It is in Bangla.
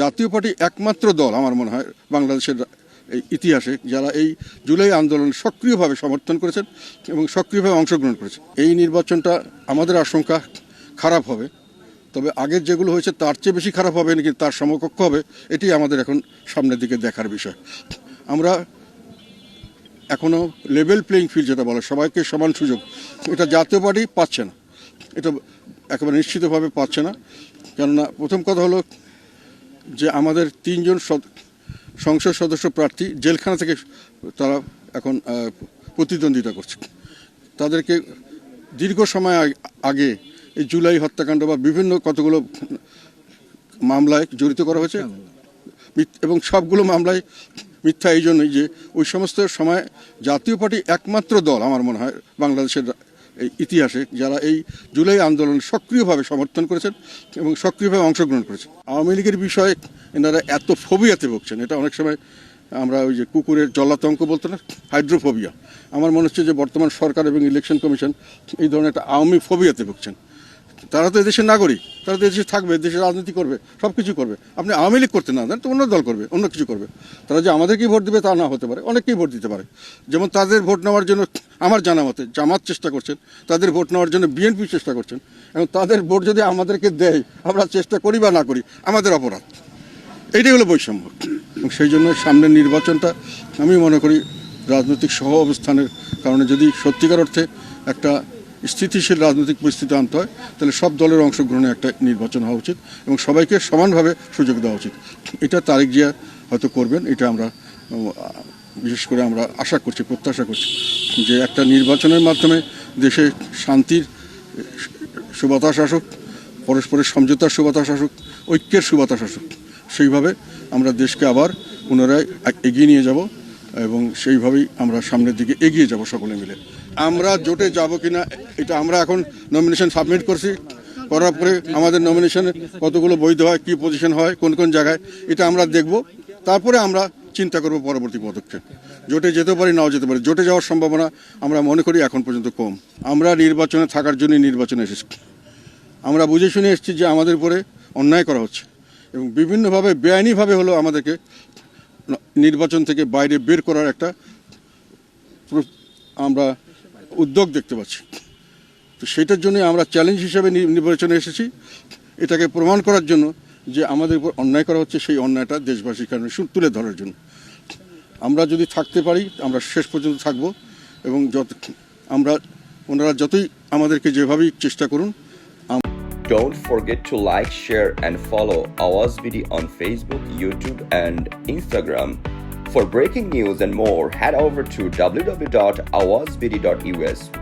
জাতীয় পার্টি একমাত্র দল আমার মনে হয় বাংলাদেশের এই ইতিহাসে যারা এই জুলাই আন্দোলন সক্রিয়ভাবে সমর্থন করেছেন এবং সক্রিয়ভাবে অংশগ্রহণ করেছেন। এই নির্বাচনটা আমাদের আশঙ্কা খারাপ হবে, তবে আগের যেগুলো হয়েছে তার চেয়ে বেশি খারাপ হবে নাকি তার সমকক্ষ হবে, এটি আমাদের এখন সামনের দিকে দেখার বিষয়। আমরা এখনও লেভেল প্লেইং ফিল্ড যেটা বলে, সবাইকে সমান সুযোগ। এটা জাতীয় পার্টি পাচ্ছে না। এটা একেবারে নিশ্চিতভাবে পাচ্ছে না। কেননা প্রথম কথা হলো যে আমাদের তিনজন সংসদ সদস্য প্রার্থী জেলখানা থেকে তারা এখন প্রতিদ্বন্দ্বিতা করছে। তাদেরকে দীর্ঘ সময় আগ- এই জুলাই হত্যাকাণ্ড বা বিভিন্ন কতগুলো মামলায় জড়িত করা হয়েছে এবং সবগুলো মামলায় মিথ্যা এই জন্যই যে ওই সমস্ত সময় জাতীয় পার্টি একমাত্র দল আমার মনে হয় বাংলাদেশের এই ইতিহাসে যারা এই জুলাই আন্দোলন সক্রিয়ভাবে সমর্থন করেছেন এবং সক্রিয়ভাবে অংশগ্রহণ করেছেন। আওয়ামী লীগের বিষয়ে এনারা এত ফোবিয়াতে ভুগছেন, এটা অনেক সময় আমরা ওই যে কুকুরের জলাতঙ্ক বলতো না, হাইড্রোফোবিয়া। আমার মনে হচ্ছে যে বর্তমান সরকার এবং ইলেকশন কমিশন এই ধরনের একটা আওয়ামী ফোবিয়াতে ভুগছেন। তারা তো এদেশের নাগরিক, তারা তো এদেশে থাকবে দেশে রাজনীতি করবে সব কিছু করবে। আপনি আওয়ামী লীগ করতে না দেন তো অন্য দল করবে, অন্য কিছু করবে। তারা যে আমাদেরকেই ভোট দেবে তা না হতে পারে অনেককেই ভোট দিতে পারে। যেমন তাদের ভোট নেওয়ার জন্য আমার জানা মতে জামাত চেষ্টা করছেন, তাদের ভোট নেওয়ার জন্য বিএনপি চেষ্টা করছেন, এবং তাদের ভোট যদি আমাদেরকে দেয়, আমরা চেষ্টা করি বা না করি, আমাদের অপরাধ। এইটাই হলো বৈষম্য। সেই জন্য সামনের নির্বাচনটা আমি মনে করি রাজনৈতিক সহ অবস্থানের কারণে যদি সত্যিকার অর্থে একটা স্থিতিশীল রাজনৈতিক পরিস্থিতি আনতে হয়, তাহলে সব দলের অংশগ্রহণে একটা নির্বাচন হওয়া উচিত এবং সবাইকে সমানভাবে সুযোগ দেওয়া উচিত। এটা তারেক জিয়া হয়তো করবেন, এটা আমরা, বিশেষ করে আমরা আশা করছি, প্রত্যাশা করছি যে একটা নির্বাচনের মাধ্যমে দেশে শান্তির সুবাতাস আসুক, পরস্পরের সমঝোতার সুবাতাস আসুক, ঐক্যের সুবাতাস আসুক। সেইভাবে আমরা দেশকে আবার পুনরায় এগিয়ে নিয়ে যাব। এবং সেইভাবেই আমরা সামনের দিকে এগিয়ে যাব সকলে মিলে। আমরা জোটে যাব কিনা, এটা আমরা এখন নমিনেশন সাবমিট করছি। করার পরে আমাদের নমিনেশনে কতগুলো বৈধ হয়, কী পজিশন হয়, কোন কোন জায়গায়, এটা আমরা দেখব। তারপরে আমরা চিন্তা করব পরবর্তী পদক্ষেপ। জোটে যেতে পারি, নাও যেতে পারি। জোটে যাওয়ার সম্ভাবনা আমরা মনে করি এখন পর্যন্ত কম। আমরা নির্বাচনে থাকার জন্যই নির্বাচনে এসেছি। আমরা বুঝে শুনে এসেছি যে আমাদের উপরে অন্যায় করা হচ্ছে এবং বিভিন্নভাবে বেআইনিভাবে হলো আমাদেরকে নির্বাচন থেকে বাইরে বের করার একটা আমরা উদ্যোগ দেখতে পাচ্ছি। তো সেটার জন্য আমরা চ্যালেঞ্জ হিসেবে নির্বাচনে এসেছি। এটাকে প্রমাণ করার জন্য যে আমাদের উপর অন্যায় করা হচ্ছে, সেই অন্যায়টা দেশবাসীর কারণে তুলে ধরার জন্য। আমরা যদি থাকতে পারি, আমরা শেষ পর্যন্ত থাকব এবং যত আমরা ওনারা যতই আমাদেরকে যেভাবেই চেষ্টা করুন Don't forget to like, share, and follow Awaz on Facebook, YouTube, and Instagram. For breaking news and more, head over to www.awazbd.us.